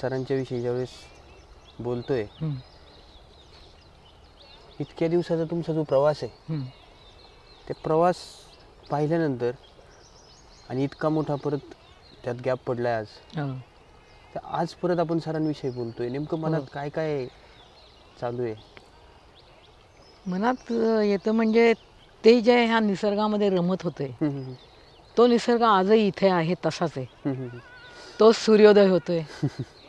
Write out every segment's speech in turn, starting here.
सरांच्या विषयी ज्यावेळेस बोलतोय हं, इतक्या दिवसाचा तुमचा जो प्रवास आहे हं. ते प्रवास पाहिल्यानंतर आणि इतका मोठा परत त्यात गॅप पडलाय आज. हो. तर आज परत आपण सरांविषयी बोलतोय. नेमकं मनात काय काय चालू आहे? मनात येतं म्हणजे ते जे ह्या निसर्गामध्ये रमत होते तो निसर्ग आजही इथे आहे तसाच आहे. तोच सूर्योदय होतोय.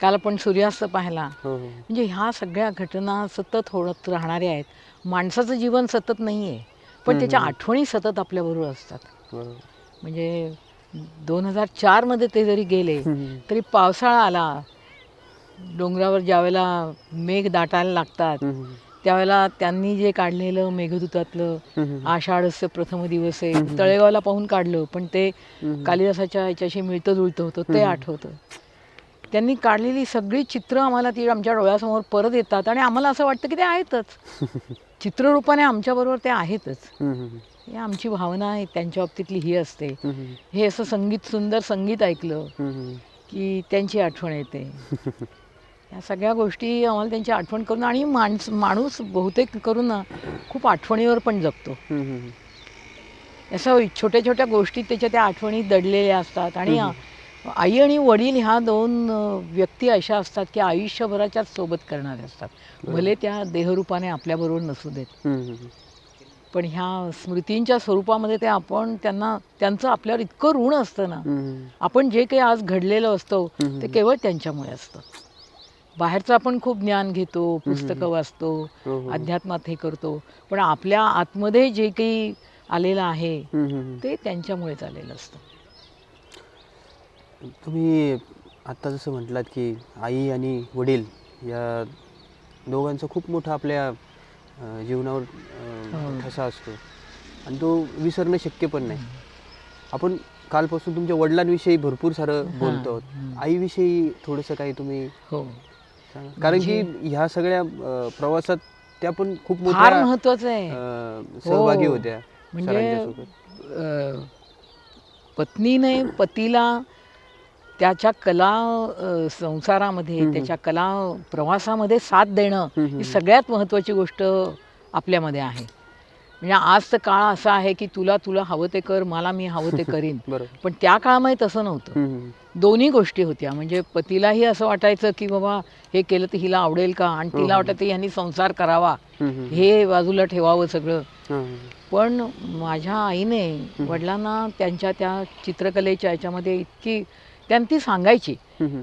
काल आपण सूर्यास्त पाहिला. हो हो. म्हणजे ह्या सगळ्या घटना सतत होत राहणाऱ्या आहेत. माणसाचं जीवन सतत नाही आहे पण त्याच्या आठवणी सतत आपल्याबरोबर असतात. म्हणजे दोन हजार चारमध्ये ते जरी गेले तरी पावसाळा आला. डोंगरावर ज्यावेळेला मेघ दाटायला लागतात त्यावेळेला त्यांनी जे काढलेलं मेघदूतातलं आषाढस्य प्रथम दिवस आहे तळेगावला पाहून काढलं पण ते. कालिदासाच्या याच्याशी मिळतं जुळतं होतं ते आठवतं. त्यांनी काढलेली सगळी चित्र आम्हाला ती आमच्या डोळ्यासमोर परत येतात आणि आम्हाला असं वाटतं की ते आहेतच. चित्ररूपाने आमच्याबरोबर ते आहेतच. ही आमची भावना आहे त्यांच्या बाबतीतली ही असते. हे असं संगीत सुंदर संगीत ऐकलं की त्यांची आठवण येते. या सगळ्या गोष्टी आम्हाला त्यांची आठवण करून आणि माणस माणूस बहुतेक करून ना खूप आठवणीवर पण जगतो. असं छोट्या छोट्या गोष्टी त्याच्या त्या आठवणी दडलेल्या असतात आणि आई आणि वडील ह्या दोन व्यक्ती अशा असतात की आयुष्यभराच्याच सोबत करणाऱ्या असतात. भले त्या देहरूपाने आपल्याबरोबर नसू देत. पण ह्या स्मृतींच्या स्वरूपामध्ये ते आपण त्यांना त्यांचं आपल्यावर इतकं ऋण असतं ना. आपण जे काही आज घडलेलं असतो. ते केवळ त्यांच्यामुळे असतं. बाहेरचं आपण खूप ज्ञान घेतो पुस्तकं वाचतो हो, हो. अध्यात्मात हे करतो. पण आपल्या आतमध्ये जे काही आलेलं आहे. ते त्यांच्यामुळेच आलेलं असतं. तुम्ही आत्ता जसं म्हटलात की आई आणि वडील या दोघांचा खूप मोठा आपल्या जीवनावर हो. ठसा असतो. आणि तो विसरणं शक्य पण नाही. आपण कालपासून तुमच्या वडिलांविषयी भरपूर सारं बोलतो. आईविषयी थोडंसं काही तुम्ही हो. कारण की ह्या सगळ्या प्रवासात त्या पण खूप मोठ्या महत्वाचं आहे. सहभागी हो. होत्या म्हणजे पत्नीने पतीला त्याच्या कला संसारामध्ये त्याच्या कला प्रवासामध्ये साथ देणं ही सगळ्यात महत्त्वाची गोष्ट आपल्यामध्ये आहे. म्हणजे आज तर काळ असा आहे की तुला तुला हवं ते कर मला मी हवं ते करीन. पण त्या काळामध्ये तसं नव्हतं. दोन्ही गोष्टी होत्या. म्हणजे पतीलाही असं वाटायचं की बाबा हे केलं तर हिला आवडेल का? आणि तिला वाटायचं यांनी संसार करावा. हे बाजूला ठेवावं सगळं. पण माझ्या आईने वडिलांना त्यांच्या त्या चित्रकलेच्या याच्यामध्ये इतकी त्यांनी ती सांगायची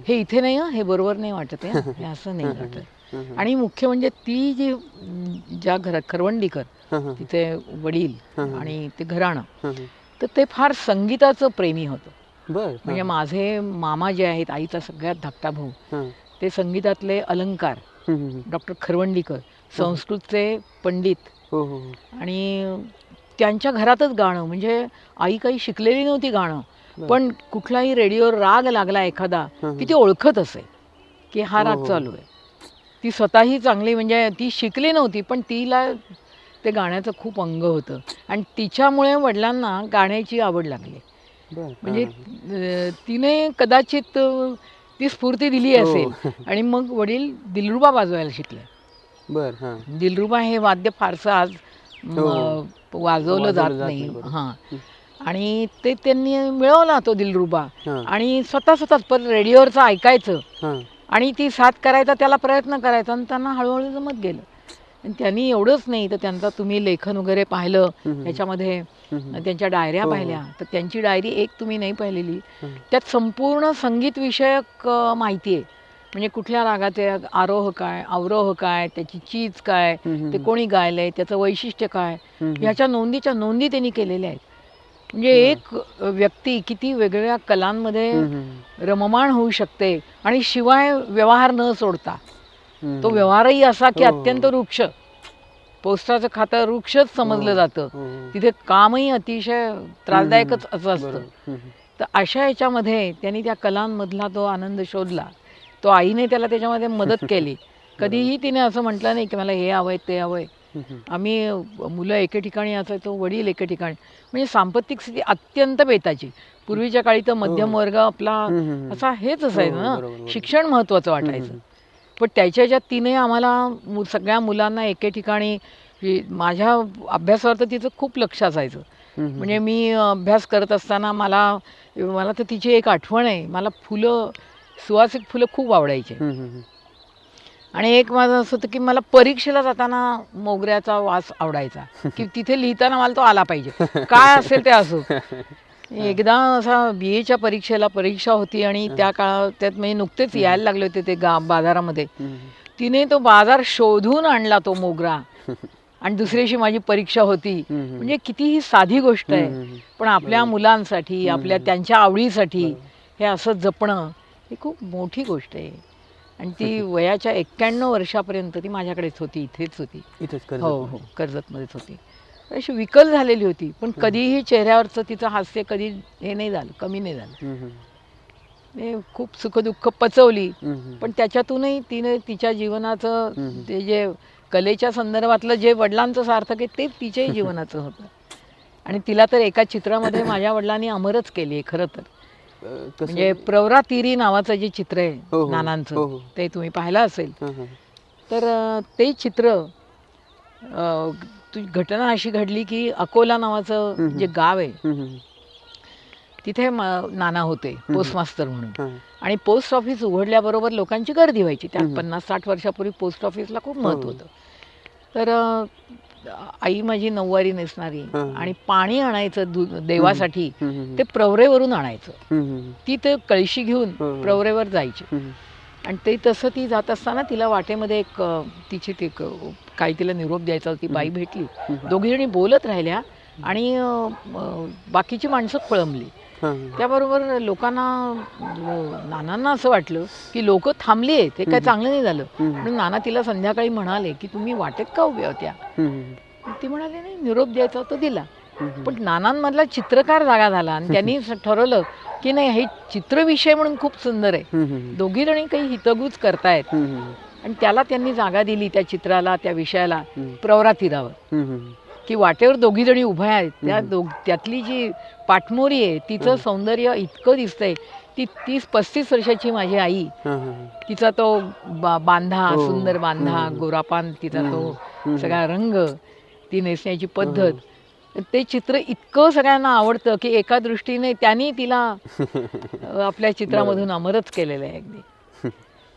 हे इथे नाही हं, बरोबर नाही वाटत आहे हं, असं नाही वाटत आणि मुख्य म्हणजे ती जी ज्या घरात खरवंडीकर तिथे वडील आणि ते घराणं. तर ते फार संगीताचं प्रेमी होतं म्हणजे माझे मामा जे आहेत आईचा सगळ्यात धाकटा भाऊ. ते संगीतातले अलंकार. डॉक्टर खरवंडीकर संस्कृतचे पंडित हो हो हो. आणि त्यांच्या घरातच गाणं म्हणजे आई काही शिकलेली नव्हती गाणं पण कुठलाही रेडिओवर राग लागला एखादा की ती ओळखत असे की हा राग चालू आहे. ती स्वतःही चांगली म्हणजे ती शिकली नव्हती पण तिला ते गाण्याचं खूप अंग होतं. आणि तिच्यामुळे वडिलांना गाण्याची आवड लागली. म्हणजे तिने कदाचित ती स्फूर्ती दिली असेल आणि मग वडील दिलरुबा वाजवायला शिकले. बर हां. दिलरुबा हे वाद्य फारसं आज वाजवलं जात नाही, हां. आणि ते त्यांनी मिळवला तो दिलरुबा. हां. आणि स्वतः स्वतःच पण रेडिओवरचं ऐकायचं. हां. आणि ती साथ करायचा त्याला प्रयत्न करायचा आणि त्यांना हळूहळू जमत गेलं. आणि त्यांनी एवढंच नाही तर त्यांचा तुम्ही लेखन वगैरे पाहिलं त्याच्यामध्ये त्यांच्या डायऱ्या पाहिल्या. तर त्यांची डायरी एक तुम्ही नाही पाहिलेली. त्यात संपूर्ण संगीत विषयक माहिती आहे. म्हणजे कुठल्या आहे आरोह काय अवरोह काय त्याची चीज काय ते कोणी गायलंय त्याचं वैशिष्ट्य काय? ह्याच्या नोंदीच्या नोंदी त्यांनी केलेल्या आहेत. म्हणजे एक व्यक्ती किती वेगवेगळ्या कलांमध्ये रममाण होऊ शकते आणि शिवाय व्यवहार न सोडता. तो व्यवहारही असा की अत्यंत वृक्ष पोस्टाचं खातं वृक्षच समजलं जातं. तिथे कामही अतिशय त्रासदायकच असं असतं. तर अशा याच्यामध्ये त्यांनी त्या कलांमधला तो आनंद शोधला. तो आईने त्याला त्याच्यामध्ये मदत केली. कधीही तिने असं म्हटलं नाही की मला हे हवंय ते हवंय. आम्ही मुलं एके ठिकाणी असायचो वडील एके ठिकाणी. म्हणजे सांपत्तिक स्थिती अत्यंत बेताची. पूर्वीच्या काळी तर मध्यम वर्ग आपला. असा हेच असायचं हो, ना. बरोबर, बरोबर. शिक्षण महत्वाचं वाटायचं. पण त्याच्या ह्याच्यात तिने आम्हाला सगळ्या मुलांना एके ठिकाणी ही- माझ्या अभ्यासावर तर तिचं खूप लक्ष असायचं. म्हणजे मी अभ्यास करत असताना मला मला तर तिची एक आठवण आहे. मला फुलं सुवासिक फुलं खूप आवडायचे. आणि एक माझं असं होतं की मला परीक्षेला जाताना मोगऱ्याचा वास आवडायचा. की तिथे लिहिताना मला तो आला पाहिजे. काय असेल ते असो. एकदा असा बी एच्या परीक्षेला परीक्षा होती आणि त्या काळात त्यात म्हणजे नुकतेच यायला लागले होते ते गा बाजारामध्ये. तिने तो बाजार शोधून आणला तो मोगरा. आणि दुसऱ्या दिवशी माझी परीक्षा होती. म्हणजे किती ही साधी गोष्ट आहे. पण आपल्या मुलांसाठी आपल्या त्यांच्या आवडीसाठी हे असं जपणं ही खूप मोठी गोष्ट आहे. आणि ती वयाच्या एक्क्याण्णव वर्षापर्यंत ती माझ्याकडेच होती इथेच होती. इथेच कर्जत हो हो कर्जतमध्येच होती. अशी विकल झालेली होती पण कधीही चेहऱ्यावरचं तिचं हास्य कधी हे नाही झालं कमी नाही झालं. खूप सुखदुःख पचवली. पण त्याच्यातूनही तिने तिच्या जीवनाचं. ते जे कलेच्या संदर्भातलं जे वडिलांचं सार्थक आहे ते तिच्याही जीवनाचं होतं. आणि तिला तर एका चित्रामध्ये माझ्या वडिलांनी अमरच केली आहे खरं तर. म्हणजे प्रवरा तिरी नावाचं जे चित्र आहे हो. हो, नानांचं हो. ते तुम्ही पाहिलं असेल. तर ते चित्र घटना अशी घडली की अकोला नावाचं. जे गाव आहे. तिथे नाना होते पोस्ट मास्तर म्हणून. आणि पोस्ट ऑफिस उघडल्याबरोबर लोकांची गर्दी व्हायची त्यात. पन्नास साठ वर्षापूर्वी पोस्ट ऑफिसला खूप. महत्त्व होतं तर आई माझी नऊवारी नेसणारी. आणि पाणी आणायचं देवासाठी. ते प्रवरेवरून आणायचं. ती ते कळशी घेऊन. प्रवरेवर जायची. आणि ते तसं ती जात असताना तिला वाटेमध्ये एक तिची ती काही तिला निरोप द्यायचा होती बाई भेटली हम्म. दोघी जणी बोलत राहिल्या आणि बाकीची माणसं खोळंबली. त्याबरोबर लोकांना नानांना असं वाटलं की लोक थांबली आहेत हे काय चांगलं नाही झालं. म्हणून नाना तिला संध्याकाळी म्हणाले की तुम्ही वाटेत का उभ्या होत्या. ती म्हणाली नाही निरोप द्यायचा होता दिला. पण नानांमधला चित्रकार जागा झाला आणि त्यांनी ठरवलं की नाही हे चित्रविषय म्हणून खूप सुंदर आहे. दोघी जणी काही हितगुज करतायत. आणि त्याला त्यांनी जागा दिली त्या चित्राला त्या विषयाला हम्म. की वाटेवर दोघी जणी उभ्या आहेत. त्या दोघ त्यातली जी पाठमोरी आहे तिचं सौंदर्य इतकं दिसतंय. ती तीस पस्तीस वर्षाची माझी आई. तिचा तो बा- बांधा हो. सुंदर बांधा. गोरापान तिचा तो. सगळा रंग ती नेसण्याची पद्धत. ते चित्र इतकं सगळ्यांना आवडतं की एका दृष्टीने त्यांनी तिला आपल्या चित्रामधून अमरच केलेलं आहे अगदी.